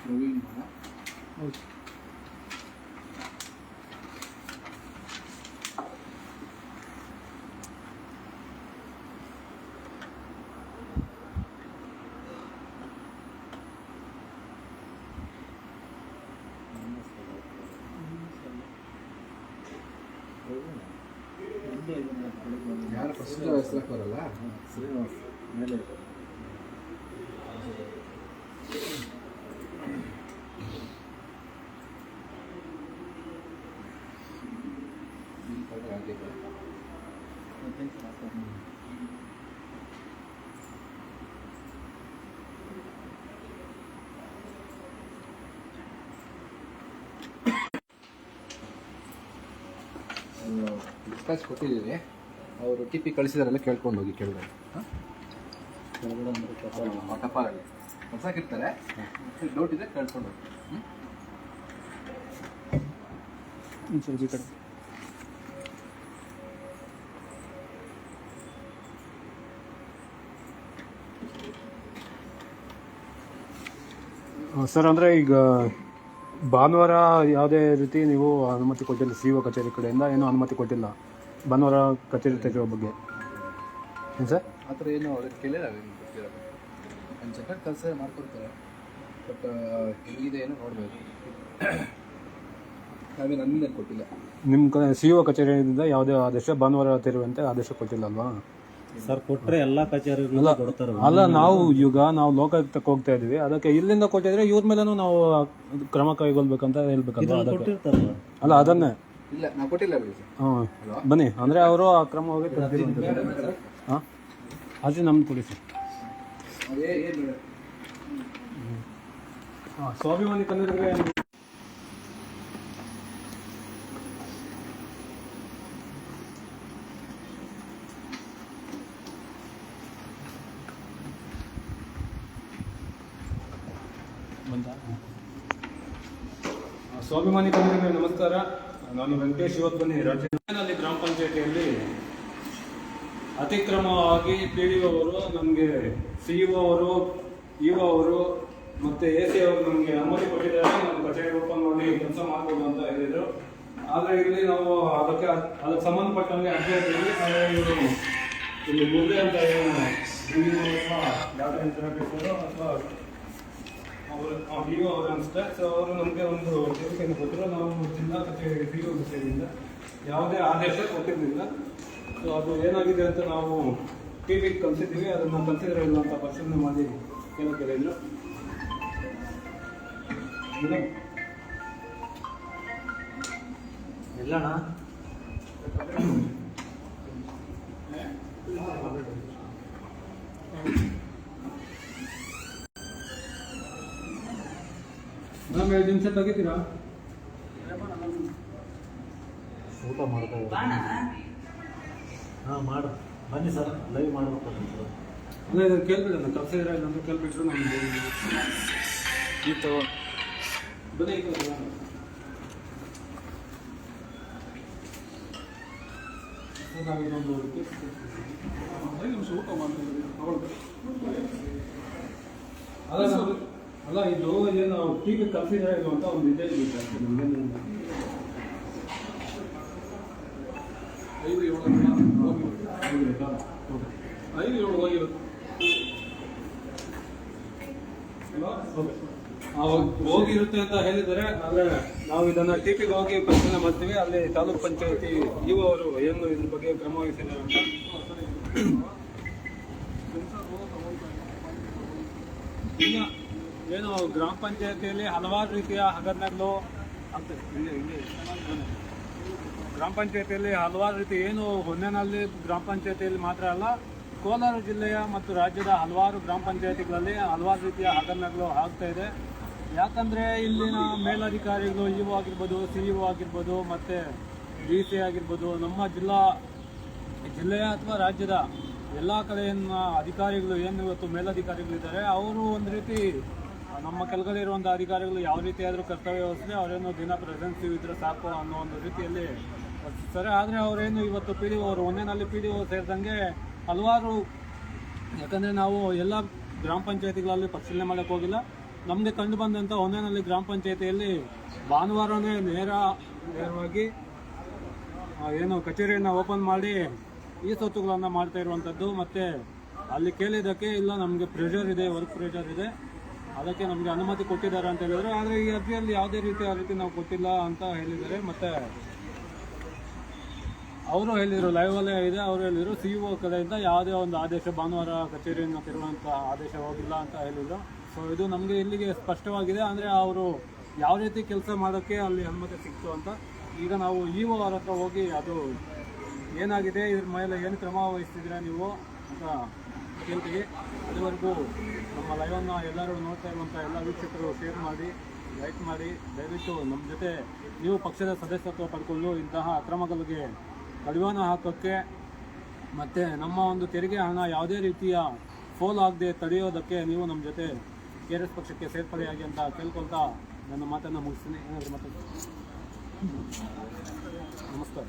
ಪ್ರವೀಣ್ ಹೌದು ಯಾರು ಫಸ್ಟ್ ಹೆಸರಕ್ಕೆ ಬರಲ್ಲ ಶ್ರೀನಿವಾಸ್ ಮೇಲೆ Dispatch ಕೊಟ್ಟಿದ್ದೀವಿ. ಅವರು ಟಿ ಪಿ ಕಳಿಸಿದಾರೆಲ್ಲ ಕೇಳ್ಕೊಂಡು ಹೋಗಿ ಕೆಳಗಡೆ. ಟಪಾಲಲ್ಲಿ ಕಳ್ಸಾಕಿರ್ತಾರೆ ಡೌಟ್ ಇದೆ ಕೇಳ್ಕೊಂಡು ಹೋಗಿ. ಹ್ಞೂ ಸರಿ ಕಡೆ. ಸರ್ ಅಂದರೆ ಈಗ ಭಾನುವಾರ ಯಾವುದೇ ರೀತಿ ನೀವು ಅನುಮತಿ ಕೊಟ್ಟಿಲ್ಲ ಸಿ ಒ ಕಚೇರಿ ಕಡೆಯಿಂದ ಏನೂ ಅನುಮತಿ ಕೊಟ್ಟಿಲ್ಲ ಭಾನುವಾರ ಕಚೇರಿ ತೆಗೆಯುವ ಬಗ್ಗೆ. ಏನು ಸರ್? ಆ ಥರ ಏನು ಅವ್ರಿಗೆ ಕೇಳಿಲ್ಲ ಸೆಕೆಂಡ್ ಕೆಲಸ ಮಾಡ್ಕೊಡ್ತಾರೆ. ಬಟ್ ಹೆಂಗಿದೆ ಏನು ನೋಡಬೇಕು. ನಾವೇ ನನ್ನಿಂದ ಕೊಟ್ಟಿಲ್ಲ. ನಿಮ್ಮ ಕ ಸಿ ಒ ಕಚೇರಿಯಿಂದ ಯಾವುದೇ ಆದೇಶ ಭಾನುವಾರ ತೆರೆಯುವಂತೆ ಆದೇಶ ಕೊಟ್ಟಿಲ್ಲ ಅಲ್ವಾ? ಸರ್ ಕೊಟ್ರೆ ಎಲ್ಲಾ ಕಚೇರಿ ಅಲ್ಲ ಕೊಡ್ತಾರೆ ಅಲ್ಲ ನಾವು ಈಗ ನಾವು ಲೋಕಾಯುಕ್ತಕ್ಕೆ ಹೋಗ್ತಾ ಇದೀವಿ. ಅದಕ್ಕೆ ಇಲ್ಲಿಂದ ಕೊಟ್ಟಿದ್ರೆ ಇವ್ರ ಮೇಲೂ ನಾವು ಕ್ರಮ ಕೈಗೊಳ್ಬೇಕಂತ ಹೇಳ್ಬೇಕಂತ ಅದಕ್ಕೆ? ಅಲ್ಲ ಅದನ್ನೇ. ಇಲ್ಲ ನಾವು ಕೊಟ್ಟಿಲ್ಲ ಹಾಂ ಬನ್ನಿ. ಅಂದ್ರೆ ಅವರು ಆ ಕ್ರಮ ಹೋಗಿ ಹಾಂ? ಅದೇ ನಮ್ದು ಕೊಡಿ ಸರ್. ಅದೇ ಏನು ಹಾಂ ಸ್ವಾಭಿಮಾನಿ ಕನ್ನಡಿಗರೇ ಸ್ವಾಭಿಮಾನಿ ಕನ್ನಡಿಗರೇ ನಮಸ್ಕಾರ. ನಾನು ವೆಂಕಟೇಶ್ ಇವತ್ತು ಬನ್ನಿ. ರಾಜ್ಯದಲ್ಲಿ ಗ್ರಾಮ ಪಂಚಾಯತಿಯಲ್ಲಿ ಅತಿಕ್ರಮವಾಗಿ ಪಿ ಡಿ ಅವರು ನಮಗೆ ಸಿ ಇ ಅವರು ಇ ಅವರು ಮತ್ತೆ ಎ ಸಿ ಅವರು ನಮಗೆ ಅನುಮತಿ ಕೊಟ್ಟಿದ್ದಾರೆ. ನಮ್ಮ ಕಚೇರಿ ಓಪನ್ ಮಾಡಿ ಕೆಲಸ ಮಾಡ್ಬೋದು ಅಂತ ಹೇಳಿದರು. ಆದರೆ ಇಲ್ಲಿ ನಾವು ಅದಕ್ಕೆ ಅದಕ್ಕೆ ಸಂಬಂಧಪಟ್ಟಂಗೆ ಆದರೆ ಇವರು ಇಲ್ಲಿ ಮುಂದೆ ಅಂತ ಏನು ಅಥವಾ ಅವರು ಡಿ ಒ ಅವರು ಅನಿಸುತ್ತೆ ಸೊ ಅವರು ನಮಗೆ ಒಂದು ಹೇಳಿಕೆಯನ್ನು ಕೊಟ್ಟರು. ನಾವು ಜಿಲ್ಲಾ ಕಚೇರಿ ವಿ ಒ ಕಚೇರಿಯಿಂದ ಯಾವುದೇ ಆದೇಶ ಕೊಟ್ಟಿರಲಿಲ್ಲ. ಸೊ ಅದು ಏನಾಗಿದೆ ಅಂತ ನಾವು ಟಿ ವಿಗೆ ಕಲಿಸಿದ್ದೀವಿ ಅದನ್ನು ಕನ್ಸಿಡರ್ ಇಲ್ಲ ಅಂತ ಪರಿಶೀಲನೆ ಮಾಡಿ ಇಲ್ಲಣ್ಣ ಕೇಳಿದ್ರು ಇದು ಮ್ಯಾಮ್ ಎರಡು ನಿಮಿಷ ತೆಗಿತೀರಾ? ಊಟ ಮಾಡ್ತಾ ಹಾ ಮಾಡು. ಬನ್ನಿ ಸರ್ ಲೈವ್ ಮಾಡ್ಬೇಕು ಸರ್ ಅಲ್ಲ ಇದನ್ನು ಕೇಳ್ಬಿಡೋಣ ಕಲಿಸಿದ್ರೆ ಇಲ್ಲ ಅಂತ ಕೇಳ್ಬಿಟ್ರು ನಮ್ಗೆ ಈ ತಗೋ. ಬನ್ನಿ ನಿಮಿಷ ಊಟ ಮಾಡ್ತೀನಿ. ತಗೊಳ್ಬೇಕು ಅಲ್ಲ ನಾವು- ಅಲ್ಲ ಇದು ಏನು ಟಿ ವಿ ಕಲ್ಸಿದ್ರೆ ಇದು ಅಂತ ಒಂದು ಇದೇ ಐದು ಏಳು. ಐದು ಏಳು ಹೋಗಿರುತ್ತೆ. ಹೋಗಿರುತ್ತೆ ಅಂತ ಹೇಳಿದರೆ ಆದರೆ ನಾವು ಇದನ್ನ ಟಿ ಪಿಗೆ ಹೋಗಿ ಪರಿಶೀಲನೆ ಮಾಡ್ತೀವಿ. ಅಲ್ಲಿ ತಾಲೂಕ್ ಪಂಚಾಯತಿ ಇವು ಅವರು ಏನು ಇದ್ರ ಬಗ್ಗೆ ಕ್ರಮ ವಹಿಸಿದ್ದಾರೆ ಅಂತ. ಇಲ್ಲ. ಏನು ಗ್ರಾಮ ಪಂಚಾಯತಿಯಲ್ಲಿ ಹಲವಾರು ರೀತಿಯ ಹಗರಣಗಳು ಗ್ರಾಮ ಪಂಚಾಯತಿಯಲ್ಲಿ ಹಲವಾರು ರೀತಿ ಏನು ಹೊನ್ನೆನಲ್ಲಿ ಗ್ರಾಮ ಪಂಚಾಯತಿಯಲ್ಲಿ ಮಾತ್ರ ಅಲ್ಲ, ಕೋಲಾರ ಜಿಲ್ಲೆಯ ಮತ್ತು ರಾಜ್ಯದ ಹಲವಾರು ಗ್ರಾಮ ಪಂಚಾಯತಿಗಳಲ್ಲಿ ಹಲವಾರು ರೀತಿಯ ಹಗರಣಗಳು ಆಗ್ತಾ ಇದೆ. ಯಾಕಂದರೆ ಇಲ್ಲಿನ ಮೇಲಧಿಕಾರಿಗಳು ಇ ಒ ಆಗಿರ್ಬೋದು ಸಿ ಇ ಒ ಆಗಿರ್ಬೋದು, ಮತ್ತು ಡಿ ಸಿ ಆಗಿರ್ಬೋದು, ನಮ್ಮ ಜಿಲ್ಲಾ, ಜಿಲ್ಲೆಯ ಅಥವಾ ರಾಜ್ಯದ ಎಲ್ಲ ಕಡೆಯನ್ನ ಅಧಿಕಾರಿಗಳು ಏನು ಇವತ್ತು ಮೇಲಧಿಕಾರಿಗಳಿದ್ದಾರೆ, ಅವರು ಒಂದು ರೀತಿ ನಮ್ಮ ಕೆಳಗಡೆ ಇರುವಂಥ ಅಧಿಕಾರಿಗಳು ಯಾವ ರೀತಿ ಆದರೂ ಕರ್ತವ್ಯ ವಹಿಸಿದ್ರೆ ಅವರೇನು ದಿನ ಪ್ರೆಸೆನ್ಸ್ ಇದ್ರೆ ಸಾಕು ಅನ್ನೋ ಒಂದು ರೀತಿಯಲ್ಲಿ ಸರಿ, ಆದರೆ ಅವರೇನು ಇವತ್ತು ಪಿ ಡಿ ಅವರು ಒಂದೇನಲ್ಲಿ ಪಿ ಡಿ ಒ ಸೇರಿದಂಗೆ ಹಲವಾರು, ಯಾಕಂದರೆ ನಾವು ಎಲ್ಲ ಗ್ರಾಮ ಪಂಚಾಯತಿಗಳಲ್ಲಿ ಪರಿಶೀಲನೆ ಮಾಡೋಕ್ಕೆ ಹೋಗಿಲ್ಲ. ನಮಗೆ ಕಂಡು ಬಂದಂಥ ಒಂದೇನಲ್ಲಿ ಗ್ರಾಮ ಪಂಚಾಯತಿಯಲ್ಲಿ ಭಾನುವಾರನೇ ನೇರ ನೇರವಾಗಿ ಏನು ಕಚೇರಿಯನ್ನು ಓಪನ್ ಮಾಡಿ ಈ ಸೊತ್ತುಗಳನ್ನು ಮಾಡ್ತಾ ಇರುವಂಥದ್ದು ಮತ್ತು ಅಲ್ಲಿ ಕೇಳಿದ್ದಕ್ಕೆ ಇಲ್ಲ, ನಮಗೆ ಪ್ರೆಷರ್ ಇದೆ ವರ್ಕ್ ಪ್ರೆಷರ್ ಇದೆ. ಅದಕ್ಕೆ ನಮಗೆ ಅನುಮತಿ ಕೊಟ್ಟಿದ್ದಾರೆ ಅಂತ ಹೇಳಿದ್ರು, ಆದರೆ ಈ ಅರ್ಜಿಯಲ್ಲಿ ಯಾವುದೇ ರೀತಿ ಆ ರೀತಿ ನಾವು ಕೊಟ್ಟಿಲ್ಲ ಅಂತ ಹೇಳಿದ್ದಾರೆ. ಮತ್ತು ಅವರು ಹೇಳಿದರು ಲೈವಲ್ಲೇ ಇದೆ, ಅವರು ಹೇಳಿದರು ಸಿ ಒ ಕಡೆಯಿಂದ ಯಾವುದೇ ಒಂದು ಆದೇಶ, ಭಾನುವಾರ ಕಚೇರಿಯನ್ನು ತೆರಳುವಂಥ ಆದೇಶ ಹೋಗಿಲ್ಲ ಅಂತ ಹೇಳಿದರು. ಸೊ ಇದು ನಮಗೆ ಇಲ್ಲಿಗೆ ಸ್ಪಷ್ಟವಾಗಿದೆ. ಅಂದರೆ ಅವರು ಯಾವ ರೀತಿ ಕೆಲಸ ಮಾಡೋಕ್ಕೆ ಅಲ್ಲಿ ಅನುಮತಿ ಸಿಕ್ತು ಅಂತ ಈಗ ನಾವು ಇ ಒ ಅವ್ರ ಹತ್ರ ಹೋಗಿ ಅದು ಏನಾಗಿದೆ ಇದ್ರ ಮೇಲೆ ಏನು ಕ್ರಮ ವಹಿಸ್ತಿದ್ದೀರಾ ನೀವು ಅಂತ ಕೇಳ್ತೀವಿ ಅದುವರೆಗೂ ನಮ್ಮ ಲೈವನ್ನು ಎಲ್ಲರೂ ನೋಡ್ತಾ ಇರುವಂಥ ಎಲ್ಲ ವೀಕ್ಷಕರು ಶೇರ್ ಮಾಡಿ ಲೈಕ್ ಮಾಡಿ, ದಯವಿಟ್ಟು ನಮ್ಮ ಜೊತೆ ನೀವು ಪಕ್ಷದ ಸದಸ್ಯತ್ವ ಪಡ್ಕೊಂಡು ಇಂತಹ ಅಕ್ರಮಗಳಿಗೆ ಕಡಿವಾಣ ಹಾಕೋಕ್ಕೆ ಮತ್ತು ನಮ್ಮ ಒಂದು ತೆರಿಗೆ ಹಣ ಯಾವುದೇ ರೀತಿಯ ಫೋಲ್ ಆಗದೆ ತಡೆಯೋದಕ್ಕೆ ನೀವು ನಮ್ಮ ಜೊತೆ ಕೆ ಆರ್ ಎಸ್ ಪಕ್ಷಕ್ಕೆ ಸೇರ್ಪಡೆಯಾಗಿ ಅಂತ ಕೇಳ್ಕೊಳ್ತಾ ನನ್ನ ಮಾತನ್ನು ಮುಗಿಸ್ತೀನಿ. ಏನಾದರೂ ಮಾತಾಡ್ತೀನಿ ನಮಸ್ಕಾರ.